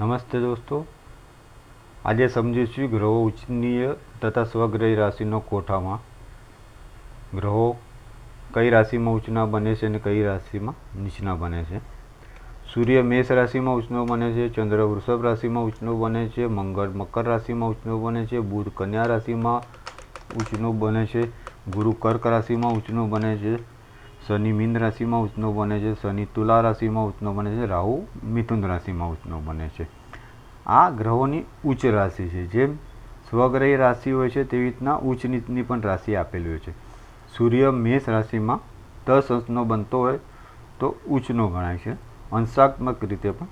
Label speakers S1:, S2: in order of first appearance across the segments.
S1: નમસ્તે દોસ્તો. આજે સમજીશું ગ્રહો ઉચ્ચનીય તથા સ્વગ્રહી રાશિનો કોઠામાં. ગ્રહો કઈ રાશિમાં ઉચ્ચના બને છે અને કઈ રાશિમાં નીચના બને છે? સૂર્ય મેષ રાશિમાં ઉચ્ચનો બને છે, ચંદ્ર વૃષભ રાશિમાં ઉચ્ચનો બને છે, મંગળ મકર રાશિમાં ઉચ્ચનો બને છે, બુધ કન્યા રાશિમાં ઉચ્ચનો બને છે, ગુરુ કર્ક રાશિમાં ઉચ્ચનો બને છે શનિ મીન રાશિમાં ઉષ્ણો બને છે, શનિ તુલા રાશિમાં ઉષ્ણો બને છે, રાહુ મિથુન રાશિમાં ઉષ્ણો બને છે. આ ગ્રહોની ઉચ્ચ રાશિ છે. જેમ સ્વગ્રહી રાશિ હોય છે, તેવી રીતના ઉચ્ચ નીચની પણ રાશિ આપેલી હોય છે. સૂર્ય મેષ રાશિમાં દસ અંશનો બનતો હોય તો ઉચ્ચનો ગણાય છે. અંશાત્મક રીતે પણ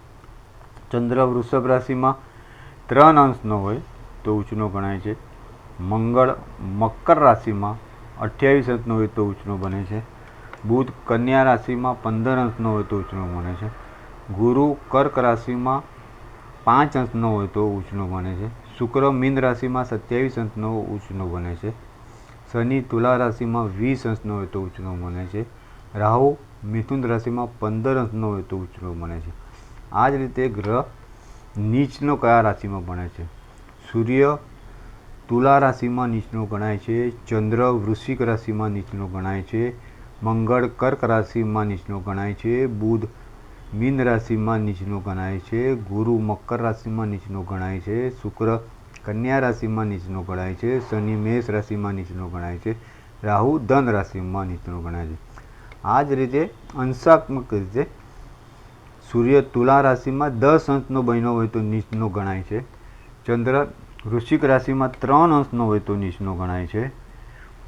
S1: ચંદ્ર વૃષભ રાશિમાં ત્રણ અંશનો હોય તો ઉચ્ચનો ગણાય છે. મંગળ મકર રાશિમાં અઠ્યાવીસ અંશનો હોય તો ઉચ્ચનો બને છે. બુધ કન્યા રાશિમાં પંદર અંશનો હોય તો ઉચ્ચનો બને છે. ગુરુ કર્ક રાશિમાં પાંચ અંશનો હોય તો ઉચ્ચનો બને છે. શુક્ર મીન રાશિમાં સત્યાવીસ અંશનો ઉચ્ચનો બને છે. શનિ તુલા રાશિમાં વીસ અંશનો હોય તો ઉચ્ચનો બને છે. રાહુ મિથુન રાશિમાં પંદર અંશનો હોય તો ઉચ્ચનો બને છે. આ જ રીતે ગ્રહ નીચનો કયા રાશિમાં બને છે? સૂર્ય તુલા રાશિમાં નીચનો ગણાય છે. ચંદ્ર વૃશ્ચિક રાશિમાં નીચનો ગણાય છે. મંગળ કર્ક રાશિમાં નીચનો ગણાય છે, બુધ મીન રાશિમાં નીચનો ગણાય છે, ગુરુ મકર રાશિમાં નીચનો ગણાય છે, શુક્ર કન્યા રાશિમાં નીચનો ગણાય છે, શનિ મેષ રાશિમાં નીચનો ગણાય છે, રાહુ ધન રાશિમાં નીચનો ગણાય છે. આ જ રીતે અંશાત્મક રીતે સૂર્ય તુલા રાશિમાં દસ અંશનો બન્યો હોય તો નીચનો ગણાય છે, ચંદ્ર વૃશ્ચિક રાશિમાં ત્રણ અંશનો હોય તો નીચનો ગણાય છે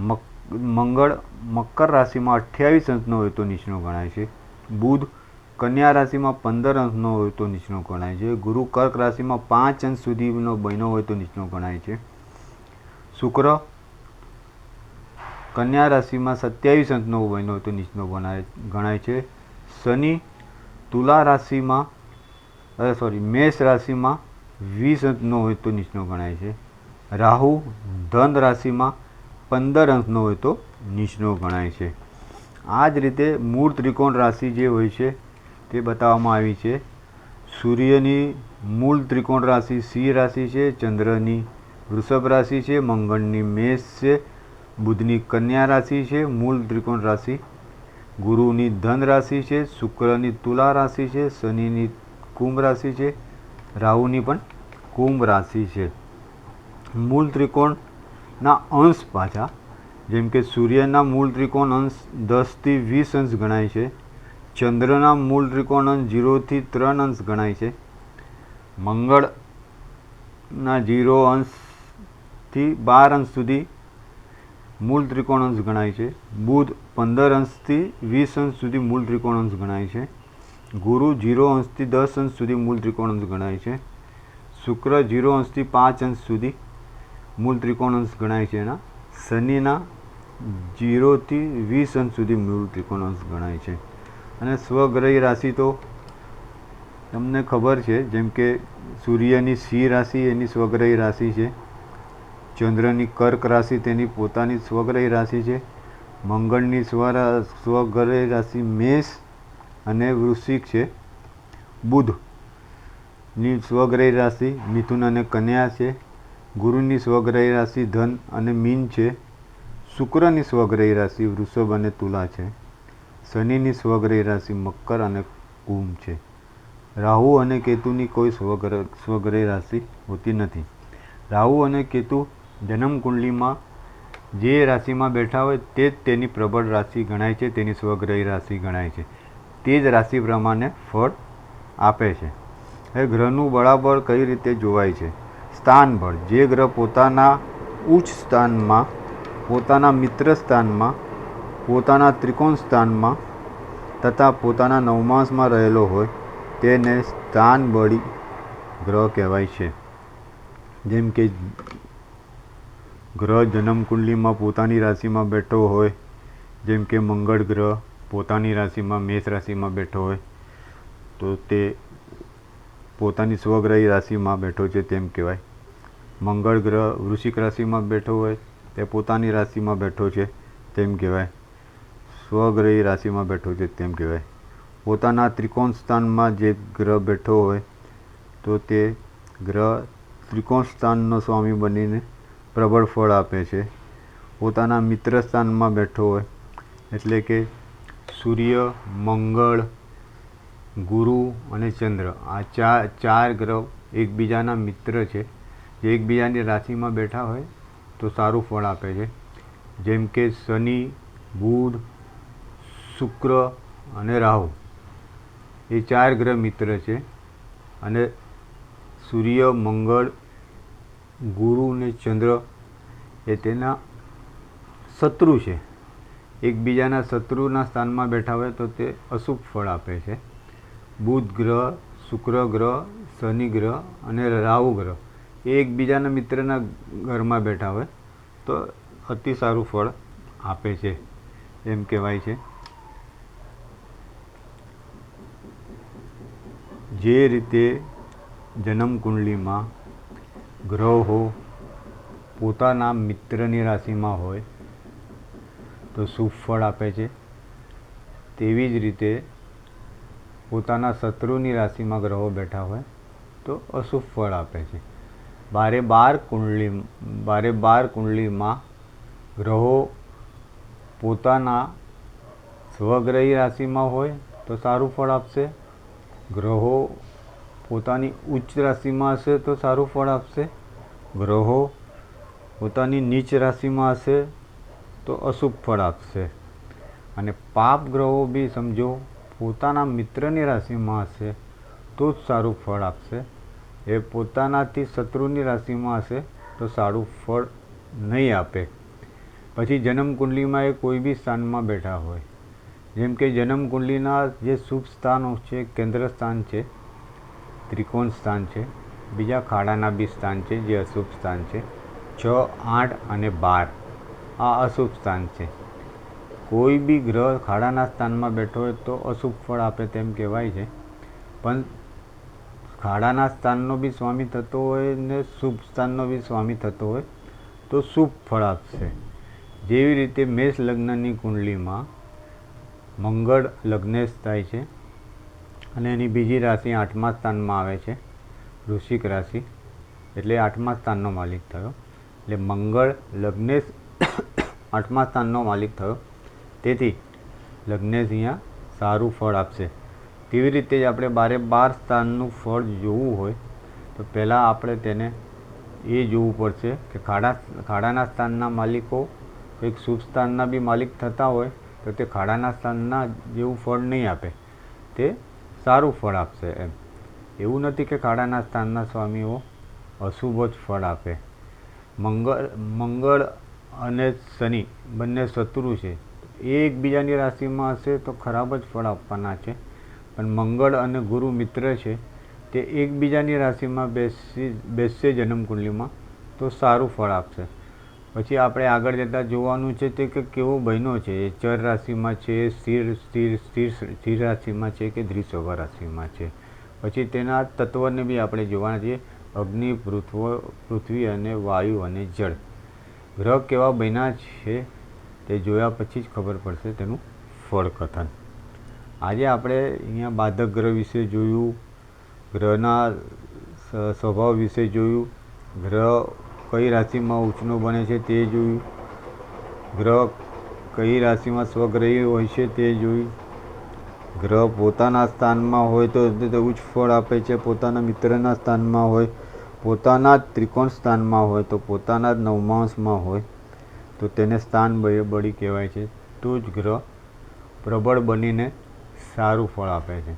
S1: મક મંગળ મકર રાશિમાં અઠ્યાવીસ અંશનો હોય તો નીચનો ગણાય છે. બુધ કન્યા રાશિમાં પંદર અંશનો હોય તો નીચનો ગણાય છે. ગુરુ કર્ક રાશિમાં પાંચ અંશ સુધીનો બન્યો હોય તો નીચનો ગણાય છે. શુક્ર કન્યા રાશિમાં સત્યાવીસ અંશનો બન્યો હોય તો નીચનો ગણાય ગણાય છે. શનિ તુલા રાશિમાં સોરી મેષ રાશિમાં વીસ અંશનો હોય તો નીચનો ગણાય છે. રાહુ ધન રાશિમાં પંદર અંશનો હોય તો નીચનો ગણાય છે. આ જ રીતે મૂળ ત્રિકોણ રાશિ જે હોય છે, તે બતાવવામાં આવી છે. સૂર્યની મૂળ ત્રિકોણ રાશિ સિંહ રાશિ છે, ચંદ્રની વૃષભ રાશિ છે, મંગળની મેષ છે, બુધની કન્યા રાશિ છે, મૂળ ત્રિકોણ રાશિ. ગુરુની ધન રાશિ છે, શુક્રની તુલા રાશિ છે, શનિની કુંભ રાશિ છે, રાહુની પણ કુંભ રાશિ છે. મૂળ ત્રિકોણના અંશ પાછા, જેમ કે સૂર્યના મૂળ ત્રિકોણ અંશ દસથી વીસ અંશ ગણાય છે, ચંદ્રના મૂળ ત્રિકોણ અંશ જીરોથી ત્રણ અંશ ગણાય છે, મંગળના જીરો અંશથી બાર અંશ સુધી મૂળ ત્રિકોણ અંશ ગણાય છે, બુધ પંદર અંશથી વીસ અંશ સુધી મૂળ ત્રિકોણ અંશ ગણાય છે, ગુરુ જીરો અંશથી દસ અંશ સુધી મૂળ ત્રિકોણ અંશ ગણાય છે, શુક્ર જીરો અંશથી પાંચ અંશ સુધી મૂળ ત્રિકોણ અંશ ગણાય છે એના. શનિના જીરોથી વીસ અંશ સુધી મૂળ ત્રિકોણ અંશ ગણાય છે. અને સ્વગ્રહી રાશિ તો તમને ખબર છે, જેમ કે સૂર્યની સિંહ રાશિ એની સ્વગ્રહી રાશિ છે. ચંદ્રની કર્ક રાશિ તેની પોતાની સ્વગ્રહી રાશિ છે. મંગળની સ્વ સ્વગ્રહી રાશિ મેષ અને વૃશ્ચિક છે. બુધની સ્વગ્રહી રાશિ મિથુન અને કન્યા છે. ગુરુની સ્વગ્રહી રાશિ ધન અને મીન છે. શુક્રની સ્વગ્રહી રાશિ વૃષભ અને તુલા છે. શનિની સ્વગ્રહી રાશિ મકર અને કુંભ છે. રાહુ અને કેતુની કોઈ સ્વગ્રહ, સ્વગ્રહી રાશિ હોતી નથી. રાહુ અને કેતુ જન્મ કુંડલીમાં જે રાશિમાં બેઠા હોય તે જ તેની પ્રબળ રાશિ ગણાય છે, તેની સ્વગ્રહી રાશિ ગણાય છે. તે જ રાશિ પ્રમાણે ફળ આપે છે. એ ગ્રહનું બરાબર કઈ રીતે જોવાય છે? સ્થાન બળ જે ગ્રહ પોતાના ઉચ્ચ સ્થાનમાં, પોતાના મિત્ર સ્થાનમાં, પોતાના ત્રિકોણ સ્થાનમાં તથા પોતાના નવમાંશમાં રહેલો હોય, તેને સ્થાન બળી ગ્રહ કહેવાય છે. જેમ કે ગ્રહ જન્મકુંડલીમાં પોતાની રાશિમાં બેઠો હોય, જેમ કે મંગળ ગ્રહ પોતાની રાશિમાં, મેષ રાશિમાં બેઠો હોય, તો તે પોતાની સ્વગ્રહી રાશિમાં બેઠો છે તેમ કહેવાય. મંગળ ગ્રહ વૃશ્ચિક રાશિમાં બેઠો હોય, તે પોતાની રાશિમાં બેઠો છે, તેમ કહેવાય. સ્વગ્રહી રાશિમાં બેઠો છે, તેમ કહેવાય. પોતાના ત્રિકોણ સ્થાનમાં જે ગ્રહ બેઠો હોય, તો તે ગ્રહ ત્રિકોણ સ્થાનનો સ્વામી બનીને પ્રબળ ફળ આપે છે. પોતાના મિત્ર સ્થાનમાં બેઠો હોય, એટલે કે સૂર્ય, મંગળ, ગુરુ અને ચંદ્ર, આ ચાર ચાર ગ્રહ એકબીજાના મિત્ર છે. જે એકબીજાની રાશિમાં બેઠા હોય તો સારું ફળ આપે છે. જેમ કે શનિ, બુધ, શુક્ર અને રાહુ. એ ચાર ગ્રહ મિત્ર છે અને સૂર્ય, મંગળ, ગુરુ અને ચંદ્ર એ તેના શત્રુ છે. એકબીજાના શત્રુના સ્થાનમાં બેઠા હોય તો તે અશુભ ફળ આપે છે. બુધ ગ્રહ, શુક્ર ગ્રહ, શનિ ગ્રહ અને રાહુ ગ્રહ. એકબીજાના મિત્રના ઘરમાં બેઠા હોય, તો અતિ સારું ફળ આપે છે, એમ કહેવાય છે. જે રીતે જન્મ કુંડલીમાં ગ્રહો પોતાના મિત્રની રાશિમાં હોય, તો શુભ ફળ આપે છે. તેવી જ રીતે પોતાના શત્રુની રાશિમાં ગ્રહો બેઠા હોય, તો અશુભ ફળ આપે છે. બારે બાર કુંડલી, બારે બાર કુંડલીમાં ગ્રહો પોતાના સ્વગ્રહી રાશિમાં હોય તો સારું ફળ આપશે. ગ્રહો પોતાની ઉચ્ચ રાશિમાં હશે તો સારું ફળ આપશે. ગ્રહો પોતાની નીચ રાશિમાં હશે તો અશુભ ફળ આપશે. અને પાપ ગ્રહો બી સમજો, પોતાના મિત્રની રાશિમાં હશે તો જ સારું ફળ આપશે. એ પોતાનાથી શત્રુની રાશિમાં હશે તો સારું ફળ નહીં આપે. પછી જન્મકુંડલીમાં એ કોઈ બી સ્થાનમાં બેઠા હોય. જેમ કે જન્મકુંડલીના જે શુભ સ્થાનો છે, કેન્દ્ર સ્થાન છે, ત્રિકોણ સ્થાન છે, બીજા ખાડાના બી સ્થાન છે જે અશુભ સ્થાન છે, છ, આઠ અને બાર આ અશુભ સ્થાન છે. કોઈ બી ગ્રહ ખાડાના સ્થાનમાં બેઠો હોય તો અશુભ ફળ આપે તેમ કહેવાય છે. પણ ખાડાના સ્થાનનો બી સ્વામી થતો હોય ને શુભ સ્થાનનો બી સ્વામી થતો હોય, તો શુભ ફળ આપશે જેવી રીતે મેષ લગ્નની કુંડલીમાં મંગળ લગ્નેશ થાય છે અને એની બીજી રાશિ આઠમા સ્થાનમાં આવે છે, વૃશ્ચિક રાશિ, એટલે આઠમા સ્થાનનો માલિક થયો. એટલે મંગળ લગ્નેશ આઠમા સ્થાનનો માલિક થયો. તેથી લગ્નેશ અહીંયા સારું ફળ આપશે. તેવી રીતે જ આપણે બારે બાર સ્થાનનું ફળ જોવું હોય, તો પહેલાં આપણે તેને એ જોવું પડશે કે ખાડા, ખાડાના સ્થાનના માલિકો, એક શુભ સ્થાનના બી માલિક થતા હોય, તો તે ખાડાના સ્થાનના જેવું ફળ નહીં આપે. તે સારું ફળ આપશે એમ. એવું નથી કે ખાડાના સ્થાનના સ્વામીઓ અશુભ જ ફળ આપે. મંગળ મંગળ અને શનિ બંને શત્રુ છે. એ એકબીજાની રાશિમાં હશે તો ખરાબ જ ફળ આપવાના છે. પણ મંગળ અને ગુરુ મિત્ર છે, તે એકબીજાની રાશિમાં બેસી, બેસશે જન્મકુંડલીમાં, તો સારું ફળ આપશે. પછી આપણે આગળ જતાં જોવાનું છે તે કે કેવો બહેનો છે, એ ચર રાશિમાં છે, સ્થિર સ્થિર સ્થિર સ્થિર રાશિમાં છે કે દ્વિસભા રાશિમાં છે? પછી તેના તત્વને બી આપણે જોવાના છીએ, અગ્નિ, પૃથ્વ, પૃથ્વી અને વાયુ અને જળ. ગ્રહ કેવા બન્યા છે તે જોયા પછી જ ખબર પડશે તેનું ફળકથન. આજે આપણે અહીંયા બાધક ગ્રહ વિશે જોયું, ગ્રહના સ્વભાવ વિશે જોયું, ગ્રહ કઈ રાશિમાં ઉષ્ણો બને છે તે જોયું, ગ્રહ કઈ રાશિમાં સ્વગ્રહી હોય છે તે જોયું, ગ્રહ પોતાના સ્થાનમાં હોય તો ઉચ્ચ ફળ આપે છે, પોતાના મિત્રના સ્થાનમાં હોય, પોતાના જ ત્રિકોણ સ્થાનમાં હોય તો પોતાના જ નવમાંશમાં હોય, તો તેને સ્થાન બળી કહેવાય છે. તો જ ગ્રહ પ્રબળ બનીને સારું ફળ આપે છે.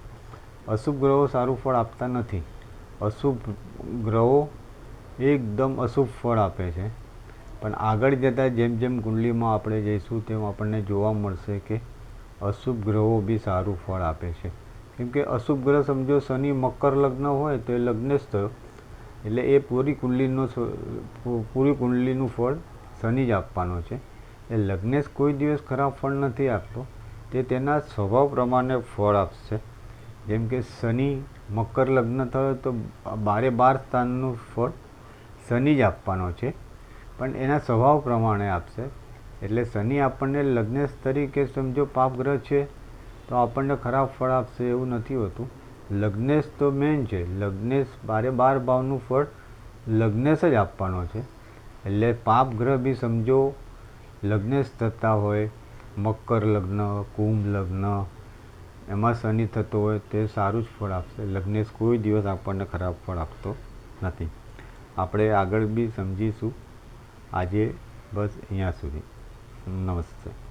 S1: અશુભ ગ્રહો સારું ફળ આપતા નથી. અશુભ ગ્રહો એકદમ અશુભ ફળ આપે છે. પણ આગળ જતાં જેમ જેમ કુંડલીમાં આપણે જઈશું તેમ આપણને જોવા મળશે કે અશુભ ગ્રહો બી સારું ફળ આપે છે. કેમ કે અશુભ ગ્રહ સમજો શનિ મકર લગ્ન હોય તો એ લગ્ન થયો. એટલે એ પૂરી કુંડલીનો પૂરી કુંડલીનું ફળ શનિ જ આપવાનો છે. એ લગ્નેશ કોઈ દિવસ ખરાબ ફળ નથી આપતો. તે તેના સ્વભાવ પ્રમાણે ફળ આપશે. જેમ કે શનિ, મકર લગ્ન થયો તો બારે બાર સ્થાનનું ફળ શનિ જ આપવાનો છે. પણ એના સ્વભાવ પ્રમાણે આપશે. એટલે શનિ આપણને લગ્નેશ તરીકે સમજો પાપગ્રહ છે, તો આપણને ખરાબ ફળ આપશે એવું નથી હોતું. લગ્નેશ તો મેન છે. લગ્નેશ બારે બાર ભાવનું ફળ લગ્નેશ જ આપવાનો છે. એટલે પાપગ્રહ બી સમજો લગ્નેશ થતા હોય મકર લગ્ન, કુંભ લગ્ન, એમાં શનિ થતો હોય તે સારું જ ફળ આપશે. લગ્નેશ કોઈ દિવસ આપણને ખરાબ ફળ આપતો નથી. આપણે આગળ બી સમજીશું. આજે બસ અહીંયા સુધી. નમસ્તે.